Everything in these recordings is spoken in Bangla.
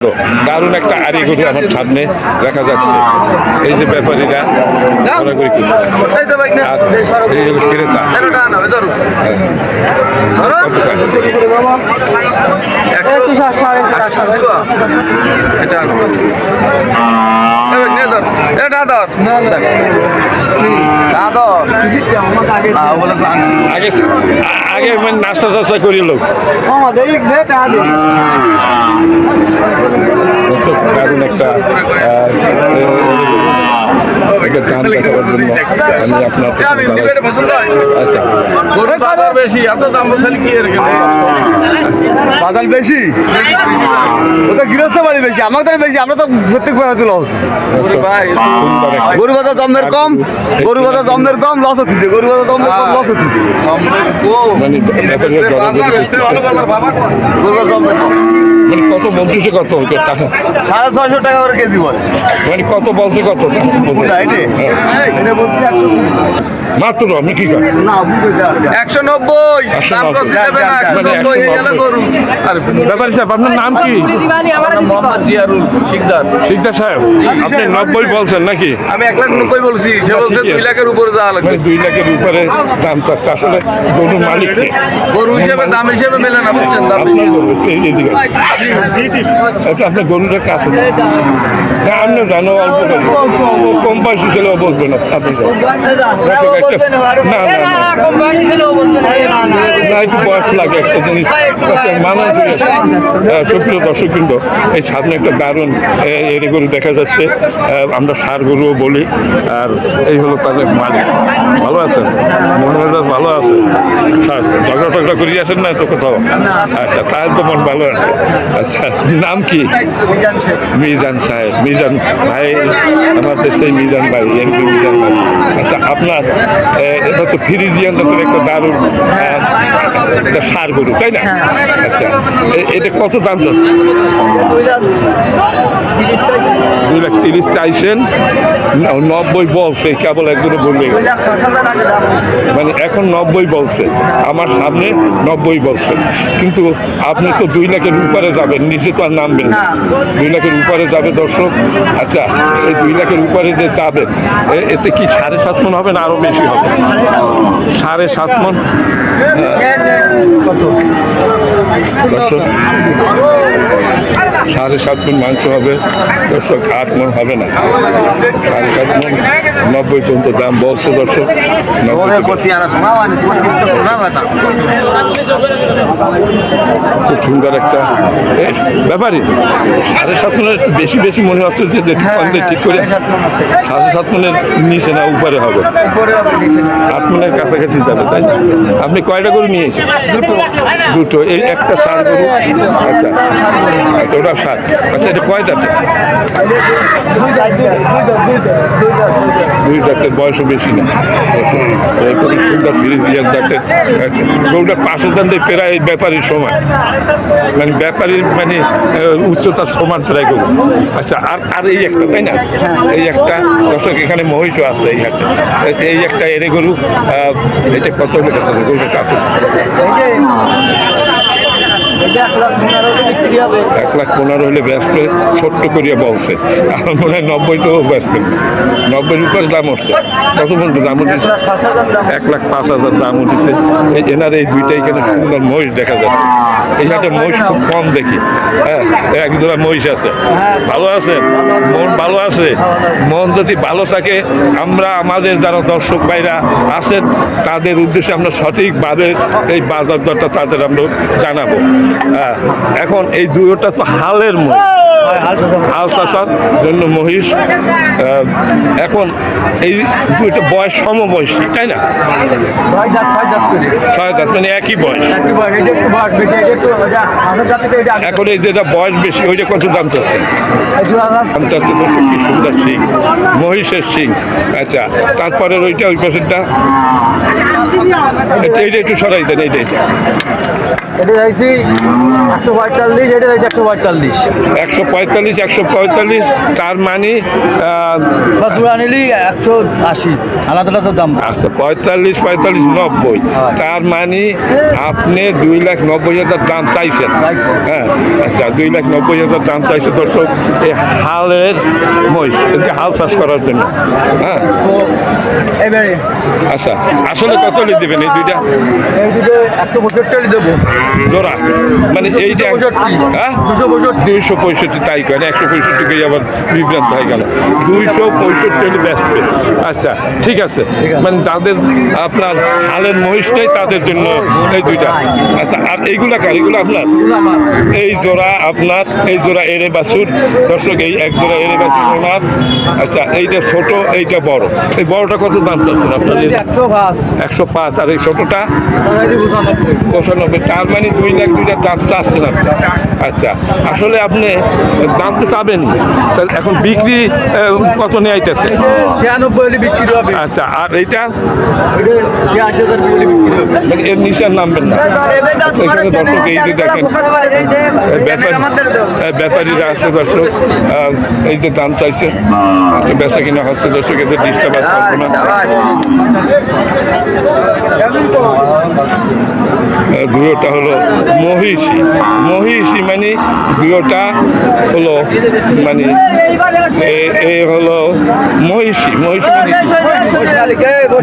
no. দারুণ একটা আড়ি গরু আমার সামনে দেখা যাচ্ছে। এই যে ব্যাপারীরা ঘোরাঘুরি করছে আর এই হলো ক্রেতা। কত টাকা? আগে। আগে মানে নাস্তা টাস্তা করি লোক দর্শক, দারুণ একটা দেখাবার জন্য আমি আপনার থেকে দাঁড়াই। আচ্ছা। বাজার বেশি এত দাম বলছেন কি এর বাজার বেশি? ওটা গৃহস্থ বাড়ি বেশি আমাদের বেশি আমরা তো প্রত্যেক বেলা একটা গরু বাজার দমের কম গরু বাজার দমের কম লস হচ্ছে। গরু বাজার দমের কম লস হচ্ছে। ও, মানে বাজার বাজার বাজার মানে কত বলতেছে কত? টাকা সাড়ে ছয়শো টাকা করে কেজি বলে। মানে কত বলছে কত? মাত্র কি একশো নব্বই। একশো মানে ব্যাপারী সাহেব আপনার নাম কি? আমার নাম মোহাম্মদ জিয়ারুল শিকদার। শিকদার সাহেব আপনি নব্বই বলছেন নাকি? আমি এক লাখ নব্বই বলছি সে বলছে দুই লাখের উপরে যাওয়া লাগবে। মানে দুই লাখের উপরে দাম চাচ্ছে আসলে গরুর মালিক গরু হিসেবে দাম হিসেবে মেলে না বুঝছেন দাম আপনার। আচ্ছা, কাছে না আপনি জানো অল্প। কম বয়সী ছেলেও বলবে না আপনি। না না একটু বয়স লাগে একটা জিনিস। আচ্ছা, মানুষ হ্যাঁ, সুপ্রিয় দর্শক কিন্তু এই সামনে একটা দারুণ এরে গরু দেখা যাচ্ছে। আমরা সার গরুও বলি আর এই হলো তাদের মালিক। ভালো আছেন? মনে মেজাজ ভালো আছে। আচ্ছা ঝগড়া টগড়া করিয়ে আসেন না তো কোথাও? আচ্ছা তার তো মন ভালো আছে। আচ্ছা নাম কি? মিজান সাহেব। মিজান ভাই আমাদের সেই মিজান ভাই এমপি মিজান ভাই। আচ্ছা আপনার এটা তো ফ্রিজিয়ান জাতের একটা দারুণ একটা সার গরু তাই না? আচ্ছা এ- এটা কত দাম যাচ্ছে? দুই লাখ তিরিশ চাইছেন। ন- নব্বই বলছে কেবল একজনে বলবে মানে এখন নব্বই বলছে আমার সামনে নব্বই বলছে। কিন্তু আপনি তো দুই লাখের উপরে যাবেন নিচে তো আর নামবেন না। দুই লাখের উপরে যাবে দর্শক। আচ্ছা এই দুই লাখের উপরে যে যাবেন এতে কি সাড়ে সাত মন হবে না আরও বেশি হবে? সাড়ে সাত মন? কত? দর্শক সাড়ে সাত মন মাংস হবে দর্শক আট মন হবে না। সাড়ে সাত মন নব্বই পর্যন্ত দাম বলছে দর্শক খুব সুন্দর একটা ব্যাপারই। সাড়ে সাত মনের একটু বেশি বেশি মনে হচ্ছে যে দেখি আমাদের ঠিক করে সাড়ে সাত মনের নিচে না উপরে হবে। আট মনের কাছাকাছি যাবে তাই আপনি কয়টা গরু নিয়েছেন? দুটো। এই একটা সার গরু একটা আচ্ছা সার আচ্ছা এটা দুই বয়সও বেশি না পাশের প্রায় ব্যাপারীর মানে ব্যাপারীর মানে উচ্চতার সমান প্রায় গরু আচ্ছা আর আর এই একটা তাই না এই একটা দর্শক এখানে মহিষও আছে এই হাটে এই একটা এরে গরু এটা কত কাছে এক লাখ পনেরো হলে ব্যস্ত, ছোট্ট করিয়া বলছে। আমার মনে হয় নব্বই তো ব্যস্ত। নব্বই উপরে দাম হচ্ছে কত পর্যন্ত দাম উঠেছে? এক লাখ পাঁচ হাজার দাম উঠেছে। এনার এই দুইটা এখানে সুন্দর মহিষ দেখা যাচ্ছে। এই হাটে মহিষ খুব কম দেখি। হ্যাঁ এক জোড়া মহিষ আছে। ভালো আছে? মন ভালো আছে? মন যদি ভালো থাকে, আমরা আমাদের যারা দর্শক ভাইরা আছেন, তাদের উদ্দেশ্যে আমরা সঠিকভাবে এই বাজার দরটা তাদের আমরা জানাব। এখন এই দুটোটা তো হালের মহিষ হাল চাষার জন্য মহিষ এখন এই দুইটা বয়স সমবয়সী তাই না? ছয় দাঁত মানে একই বয়স। এখন এই যেটা বয়স বেশি ওইটা কত দাম চাচ্ছে? দাম চাচ্ছে কি সুন্দর সিং মহিষের সিং। আচ্ছা তারপরে ওইটা ওই পাশেরটা? এটা এইটা একটু সরাই দেন এইটা এইটা। একশো পঁয়তাল্লিশ এটা একশো পঁয়তাল্লিশ। একশো পঁয়তাল্লিশ একশো পঁয়তাল্লিশ তার মানে বা জোড়া একশো আশি আলাদা আলাদা দাম। আচ্ছা পঁয়তাল্লিশ পঁয়তাল্লিশ নব্বই। তার মানে আপনি দুই লাখ নব্বই হাজার দাম চাইছেন। হ্যাঁ আচ্ছা দুই লাখ নব্বই হাজার দাম চাইছে দর্শক এই হালের মহিষ হাল চাষ করার জন্য। হ্যাঁ। এবারে আচ্ছা আসলে কত হলে দেবেন এই দুইটা? এই দুটো একশো পঁয়ষট্টি দেবো। জোড়া। মানে এই যে হ্যাঁ? দুইশো পঁয়ষট্টি। তাই করেন একশো পঁয়ষট্টি আবার বিভ্রান্ত হয়ে গেল। দুইশো পঁয়ষট্টি হলে ব্যস্ত। আচ্ছা ঠিক আছে। মানে যাদের আপনার হালের মহিষ নেই তাদের জন্য এই দুইটা। আচ্ছা আর এইগুলা কার? এগুলো আপনার? এই জোড়া আপনার এই জোড়া এরে বাছুর। দর্শক এই এক জোড়া এরে বাছুর ওনার। আচ্ছা এইটা ছোট এইটা বড়। এই বড়টা কত দাম চাচ্ছেন আপনার? একশো পাঁচ। আর এই ছোটটা? পঁচানব্বই। তার মানে দুই লাখ দুইটা চাচ্ছেন আপনি? আচ্ছা আসলে আপনি দাম তো চাবেন তাহলে এখন বিক্রি কত নিয়ে আইতেছে? ছিয়ানব্বই হলে বিক্রি হবে। আচ্ছা আর এইটা? মানে এর নিচে নামবেন না। এখানে দর্শক এই যে দেখেন এই ব্যাপারী এই ব্যাপারীরা আছে দর্শক এই যে দাম চাইছে আচ্ছা, বেচা কিনা হচ্ছে দর্শক এদের ডিস্টার্ব করব না। দুয়োটা হলো মহিষী মহিষী মানে দুয়োটা হলো মানে এ- হলো মহিষী মহিষী মানে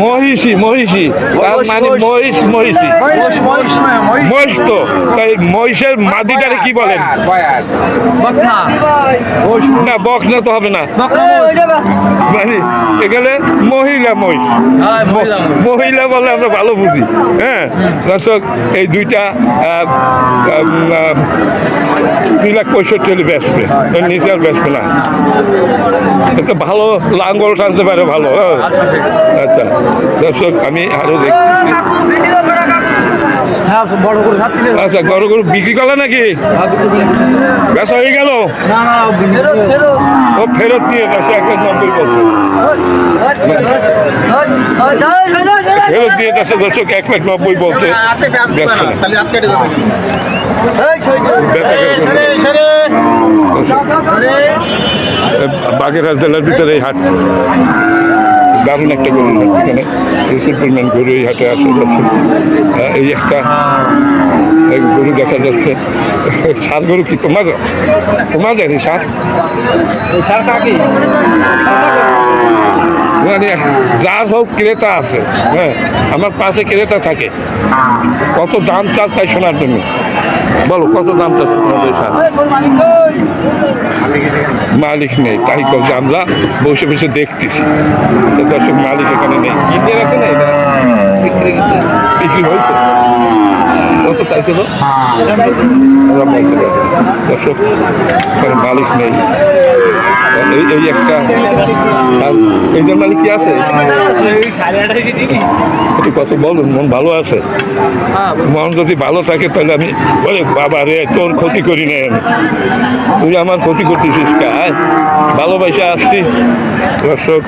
মহিষী মহিষী, তার মানে মহিষ, মহিষী। মহিষ তো, তাই মহিষের মাদিটারে কি বলেন? না, বকনা তো হবে না। মানে এখানে মহিলা মহিষ। মহিলা বলে আমরা ভালো বুঝি হ্যাঁ? দর্শক, এই দুইটা দুই লাখ পঁয়ষট্টি হলে বেচবে নিচে আর বেচবে না এটা ভালো লাঙ্গল টানতে পারে ভালো হ্যাঁ। আচ্ছা আচ্ছা দর্শক আমি আরও হ্যাঁ দিলে আচ্ছা গরু গরু বিক্রি করলে নাকি বেচা হয়ে গেল ও ফেরত দিয়ে বেচা একটা বছর ফেরত দিয়ে দেশে দর্শক এক লাখ নব্বই বলছে। বাগেরহাট জেলার ভিতরে এই হাট দারুণ একটা গরু হাট এখানে। প্রচুর পরিমাণ গরু এই হাটে আসে যাচ্ছে এই একটা এই গরু দেখা যাচ্ছে। সার গরু কি তোমার? তোমাদের এই সার সার মানে যার হোক ক্রেতা আছে হ্যাঁ আমার পাশে ক্রেতা থাকে। কত দাম চাষ তাই শোনার জন্য। বলো কত দাম তোমাদের সার মালিক নেই তাই করছে আমরা বসে বসে দেখতেছি। আচ্ছা, দর্শক মালিক এখানে নেই। কিনতে গেছে না এটা? বিক্রি হয়েছে? কত চাইছিল তো? বলতে দর্শক মালিক নেই। এই এই একটা আর এইটার মালিক কি আছে? একটু কথা বলুন, মন ভালো আছে? মন যদি ভালো থাকে, তাহলে আমি বলে, বাবা রে, তোর ক্ষতি করি নাই আমি। তুই আমার ক্ষতি করতেছিস কাজ ভালোবাসা আসছি। দর্শক,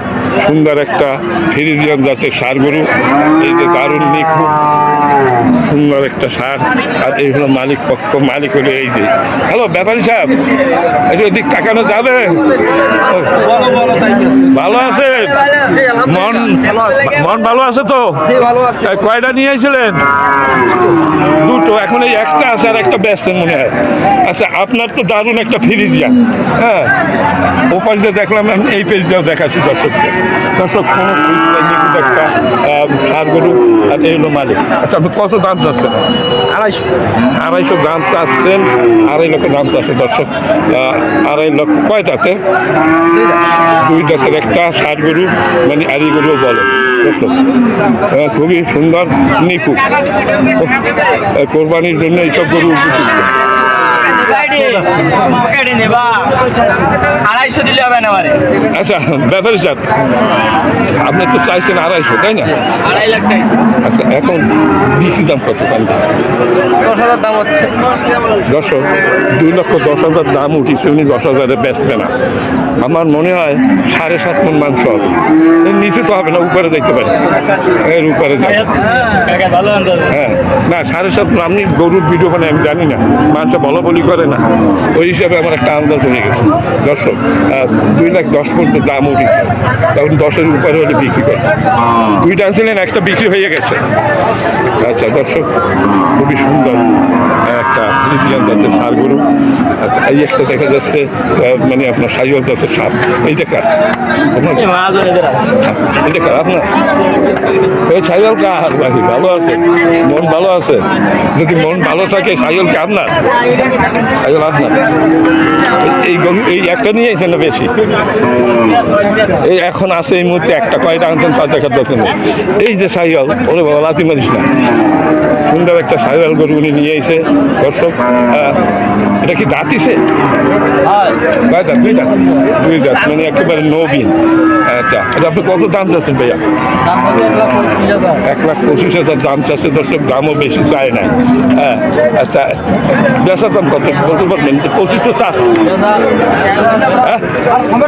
সুন্দর একটা ফিরিজিয়ান জাতের সার গরু এই যে দারুণ নিখুঁত সুন্দর একটা সার আর এই হলো মালিক পক্ষ মালিক হলো এই যে। হ্যালো ব্যাপারী সাহেব একটু ওদিক তাকানো যাবে? ভালো আছে? মন মন ভালো আছে তো? কয়টা নিয়ে এসেছিলেন দুটো এখন এই একটা আছে আর একটা ব্যস্ত মনে হয়। আচ্ছা আপনার তো দারুণ একটা ফিরিজিয়া হ্যাঁ ও পাশ দেখলাম আমি এই পেজ দিয়েও দেখাচ্ছি দর্শককে। দর্শক কোনো একটা সার গরু আর এই হলো মালিক। আচ্ছা আপনি কত দাম চাচ্ছেন? আড়াইশো। আড়াইশো দাম চাচ্ছেন আড়াই লক্ষ দাম দর্শক আহ, আড়াই লক্ষ কয় দাঁতের দুই দাঁতের একটা ষাট গরু মানে আড়ি গরু বলে। খুবই সুন্দর নিখুঁত। আহ, কোরবানির জন্য এইসব গরু উপযুক্ত আড়াইশো দিলে হবে না আচ্ছা ব্যাপারে স্যার আপনি তো চাইছেন আড়াইশো তাই না? আড়াই লাখ চাইছি। আচ্ছা এখন বিক্রি দাম কত দশ হাজার দাম হচ্ছে। দর্শক দুই লক্ষ দশ হাজার দাম উঠিছে উনি দশ হাজারে বেচবে না। আমার মনে হয় সাড়ে সাত মন মাংস হবে। নিচে তো হবে না উপরে দেখতে পারি এর উপরে হ্যাঁ না সাড়ে সাত আপনি গরুর ভিডিও মানে আমি জানি না। মানুষে বলা বলি করে চলে না। ওই হিসাবে আমার একটা আন্দাজ হয়ে গেছে। দর্শক দুই লাখ দশ পর্যন্ত দাম উঠেছে তখন দশের উপরে হলে বিক্রি করে। দুইটা আনছিলেন একটা বিক্রি হয়ে গেছে। আচ্ছা দর্শক খুবই সুন্দর একটা ফ্রিজিয়ান জাতের সার গরু। আচ্ছা এই একটা দেখা যাচ্ছে মানে আপনার সাইওয়াল জাতের সার। এই দেখা আপনার এটা কার আপনার? ওই সাইকেল কার? বাকি ভালো আছে। মন ভালো আছে? যদি মন ভালো থাকে সাইকেল কে আপনার? সাইকেল আপনার এই- এই একটা নিয়ে এসেছেন বেশি? এই এখন আছে এই মুহূর্তে একটা। কয়টা আনছেন তার দেখার দরকার নেই। এই যে সাইকেল ওরে বাবা লাতি মারিস না। সুন্দর একটা সাইকেল গরু উনি নিয়ে এসে দর্শক। এটা কি দাঁতিছে কয় দাঁত? দুই দাঁত। দুই দাঁত মানে একেবারে নবীন। আচ্ছা এটা আপনি কত দাম চাচ্ছেন ভাইয়া? এক লাখ পঁচিশ হাজার দাম চাচ্ছে, দর্শক, দামও বেশি, চায় না হ্যাঁ আচ্ছা বেচার দাম কত? বলতে পারবেন যে পঁচিশ তো চাষ হ্যাঁ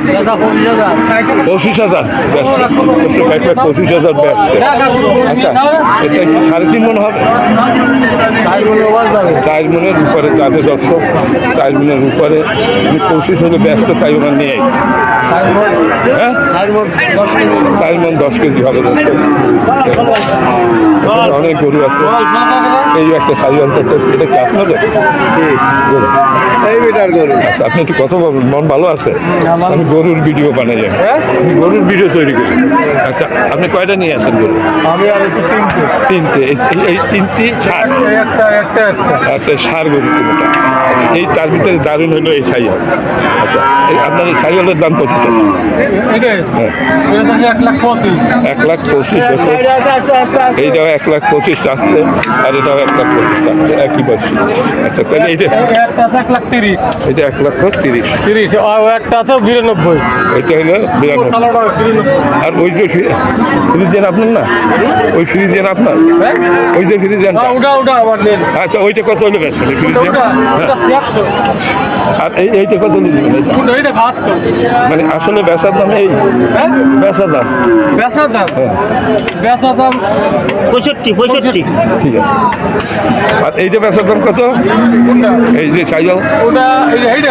পেঁচা পঁচিশ হাজার পঁচিশ হাজার আচ্ছা এটা কি সাড়ে তিন মন হবে? চার মনের উপরে যাবে দর্শক চার মনের উপরে। পঁচিশ হলে ব্যস্ত তাই ওনার নিয়ে। হ্যাঁ? দশ কেজি চার মন দশ কেজি হবে অনেক গরু আছে। এই একটা সাইকেল এটা কি আপনাদের? গরু। এই আচ্ছা, আপনি একটু কথা মন ভালো আছে? আমি গরুর ভিডিও বানাই যাই। আমি গরুর ভিডিও তৈরি করি। আচ্ছা আপনি কয়টা নিয়ে আসেন গরু? আমি আর তিনটে। তিনটে। এই- এই- এই তিনটি সার? একটা একটা একটা। আচ্ছা সার গরু তিনটা। এই তার ভিতরে দারুণ হলো এই সাইকেল আচ্ছা এই আপনার এই সাইকেলের দাম কত? হ্যাঁ। এক লাখ পঁচিশ। এক লাখ পঁচিশ এইটাও এক লাখ পঁচিশ আসছে আর এটাও এক লাখ পঁচিশ আসছে একই বয়সী। আচ্ছা তাহলে এইটা একটা এক লাখ তিরিশ। এটা এক লাখ তিরিশ? তিরিশ আর একটা আছে বিরানব্বই। ওইটা হলো বিরানব্বই। আর ওই যে আপনার না? ওই আপনার? ওই যে ওটা ওটা আবার নেন আচ্ছা ওইটা কত হলো ছিয়াত্তর। আর এই এইটা কত দিবেন মানে আসলে বেচার দাম এই? হ্যাঁ? বেচার দাম? বেচা দাম। বেচা দাম পঁয়ষট্টি পঁয়ষট্টি। ঠিক আছে। আর এইটা বেচার দাম কত? এই যে সাইকেল ওটা এইটা এইটা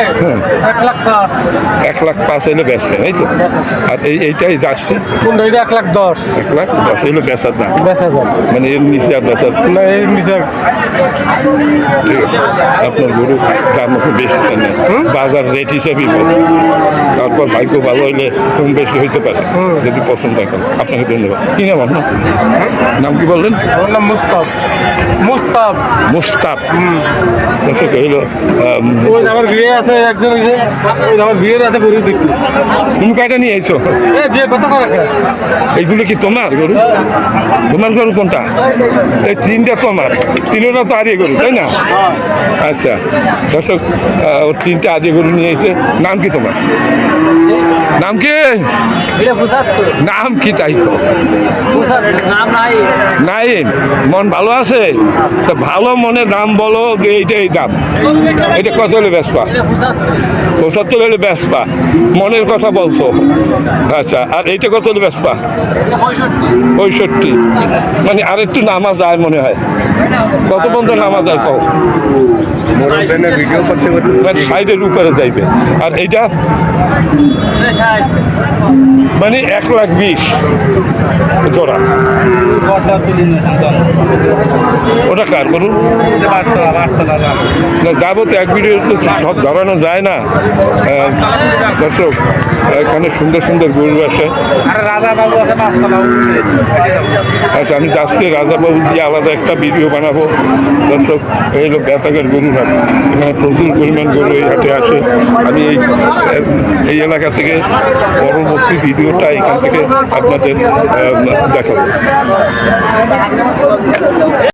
এক লাখ পাঁচ। হইলে ব্যস্ত এই তো? আর এই এইটাই যাচ্ছে। এক লাখ দশ। এক লাখ দশ হইল বেচার দাম। মানে এর নিচে আর বেচার না এই নিচে ঠিক আছে। আপনার গরু দাম বেশি বাজার রেট হিসাবেই তারপর ভাগ্য ভালো হইলে কম বেশি হইতে পারে যদি পছন্দ হয় আপনাকে ধন্যবাদ। কি নাম আপনার? নাম কি বললেন? আমার নাম মুস্তাফ। মুস্তাফ। মুস্তাফ। দর্শক হইল আমার বিয়ে আছে একজন আমার বিয়ের আছে গরু দেখতে। তুমি কয়টা নিয়ে আইছো? এ বিয়ে কত করে এইগুলো কি তোমার গরু? তোমার গরু কোনটা? এই তিনটা তোমার। তিনটা তো আরিয়ে গরু তাই না? আচ্ছা। দর্শক ওর তিনটা আদিয়ে গরু নিয়ে এসে নাম কি তোমার? নাম কি? নাম কি? পঁচাত্তর নাই। নাই মন ভালো আছে? তা ভালো মনে দাম বলো যে এইটা এই দাম। এটা কত হলে বেসপা পঁচাত্তর হলে বেসপা মনের কথা বলছো। আচ্ছা আর এইটা কত হলে বেসপা পঁয়ষট্টি। মানে আর একটু নামা যায় মনে হয়। কত পর্যন্ত নামা যায় কও? ভিডিও করতে মানে সাইডের উপরে যাইবে। আর এইটা? মানে এক লাখ বিশ জোড়া। ওটা কার করুন না যাব তো এক ভিডিও তো সব ধরানো যায় না। দর্শক, এখানে সুন্দর সুন্দর গরু আছে আচ্ছা আমি যাচ্ছি রাজাবাবু দিয়ে আলাদা একটা ভিডিও বানাবো। দর্শক, এই হলো বেতাগের গরু হাট এখানে প্রচুর পরিমাণ গরু এই হাটে আসে। আমি এই এলাকা থেকে পরবর্তী ভিডিওটা এখান থেকে আপনাদের দেখাবো।